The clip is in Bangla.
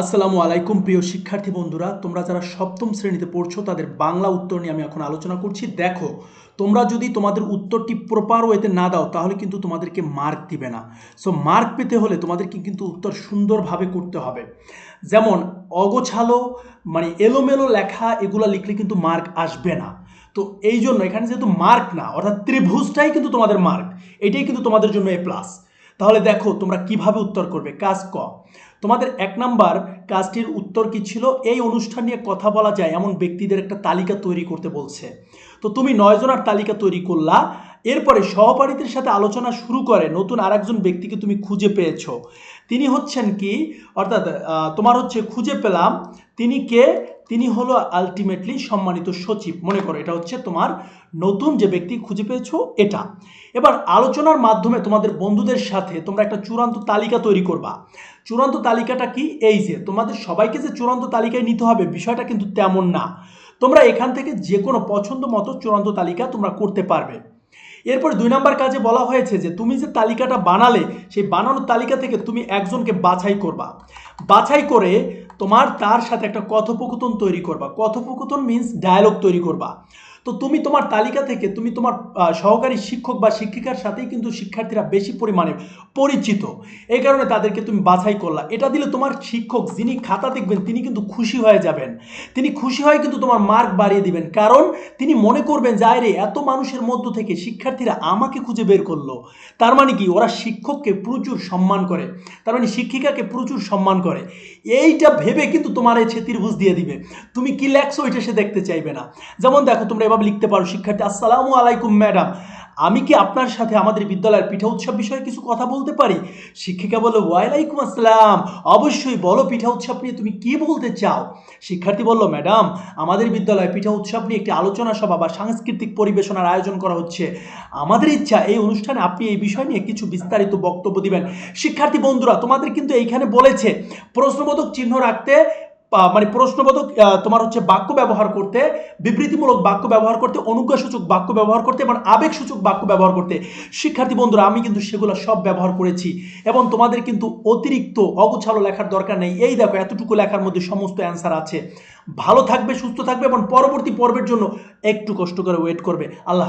আসসালামু আলাইকুম, প্রিয় শিক্ষার্থী বন্ধুরা। তোমরা যারা সপ্তম শ্রেণীতে পড়ছো, তাদের বাংলা উত্তর নিয়ে আমি এখন আলোচনা করছি। দেখো, তোমরা যদি তোমাদের উত্তরটি প্রপার ওয়েতে না দাও, তাহলে কিন্তু তোমাদেরকে মার্ক দিবে না। সো মার্ক পেতে হলে তোমাদেরকে কিন্তু উত্তর সুন্দরভাবে করতে হবে। যেমন, অগোছালো মানে এলোমেলো লেখা, এগুলো লিখলে কিন্তু মার্ক আসবে না। তো এই জন্য এখানে যেহেতু মার্ক না, অর্থাৎ ত্রিভুজটাই কিন্তু তোমাদের মার্ক এটাই কিন্তু তোমাদের জন্য এ প্লাস তাহলে দেখো, তোমরা কীভাবে উত্তর করবে? কাজ ক। তোমাদের এক নাম্বার কাজটির উত্তর কি ছিল? এই অনুষ্ঠান নিয়ে কথা বলা যায়, এমন ব্যক্তিদের একটা তালিকা তৈরি করতে বলছে। তো তুমি নয়জনার তালিকা তৈরি করলা, এরপরে সহপাঠীদের সাথে আলোচনা শুরু করে নতুন আরেকজন ব্যক্তিকে তুমি খুঁজে পেয়েছ। তিনি হচ্ছেন কি? অর্থাৎ তোমার হচ্ছে খুঁজে পেলাম তিনি কে? তিনি হলো আলটিমেটলি সম্মানিত সচিব। মনে করো, এটা হচ্ছে তোমার নতুন যে ব্যক্তি খুঁজে পেয়েছ এটা। এবার আলোচনার মাধ্যমে তোমাদের বন্ধুদের সাথে তোমরা একটা চূড়ান্ত তালিকা তৈরি করবা। চূড়ান্ত তালিকাটা কি? এই যে, তোমাদের সবাইকে যে চূড়ান্ত তালিকায় নিতে হবে বিষয়টা কিন্তু তেমন না। তোমরা এখান থেকে যে কোনো পছন্দ মতো চূড়ান্ত তালিকা তোমরা করতে পারবে। এরপরে দুই নাম্বার কাজে বলা হয়েছে যে তুমি যে তালিকাটা বানালে, সেই বানানোর তালিকা থেকে তুমি একজনকে বাছাই করবা। বাছাই করে তোমার তার সাথে একটা কথোপকথন তৈরি করবা। কথোপকথন মিন্স ডায়ালগ তৈরি করবা। তো তুমি তোমার তালিকা থেকে তুমি তোমার সহকারী শিক্ষক বা শিক্ষিকার সাথেই কিন্তু শিক্ষার্থীরা বেশি পরিমাণে পরিচিত। এই কারণে তাদেরকে তুমি বাছাই করলা। এটা দিলে তোমার শিক্ষক যিনি খাতা দেখবেন তিনি কিন্তু খুশি হয়ে যাবেন। তিনি খুশি হয়ে কিন্তু তোমার মার্ক বাড়িয়ে দিবেন। কারণ তিনি মনে করবেন যে রে, এত মানুষের মধ্য থেকে শিক্ষার্থীরা আমাকে খুঁজে বের করল। তার মানে কি, ওরা শিক্ষককে প্রচুর সম্মান করে। তার মানে শিক্ষিকাকে প্রচুর সম্মান করে। এইটা ভেবে কিন্তু তোমার এই ত্রিভুজ দিয়ে দিবে। তুমি কি লেখছো ওইটা সে দেখতে চাইবে না। যেমন দেখো, তোমরা এভাবে লিখতে পারো। শিক্ষার্থী, আসসালামু আলাইকুম, ম্যাডাম। আমি কি আপনার সাথে আমাদের বিদ্যালয়ের পিঠা উৎসব বিষয়ে কিছু কথা বলতে পারি? শিক্ষিকা বলল ওয়ালাইকুম আসসালাম। অবশ্যই বলো, পিঠা উৎসব নিয়ে তুমি কি বলতে চাও? শিক্ষার্থী বলল, ম্যাডাম, আমাদের বিদ্যালয়ে পিঠা উৎসব নিয়ে একটি আলোচনা সভা বা সাংস্কৃতিক পরিবেশনার আয়োজন করা হচ্ছে। আমাদের ইচ্ছা, এই অনুষ্ঠানে আপনি এই বিষয় নিয়ে কিছু বিস্তারিত বক্তব্য দিবেন। শিক্ষার্থী বন্ধুরা, তোমাদের কিন্তু এইখানে বলেছে, প্রশ্নবোধক চিহ্ন রাখতে মানে প্রশ্নবোধক তোমার হচ্ছে বাক্য ব্যবহার করতে, বিবৃতিমূলক বাক্য ব্যবহার করতে, অনুজ্ঞাসূচক বাক্য ব্যবহার করতে এবং আবেগসূচক বাক্য ব্যবহার করতে। শিক্ষার্থী বন্ধুরা, আমি কিন্তু সেগুলো সব ব্যবহার করেছি এবং তোমাদের কিন্তু অতিরিক্ত অগোছালো লেখার দরকার নেই। এই দেখো, এতটুকু লেখার মধ্যে সমস্ত অ্যান্সার আছে। ভালো থাকবে, সুস্থ থাকবে এবং পরবর্তী পর্বের জন্য একটু কষ্ট করে ওয়েট করবে। আল্লাহ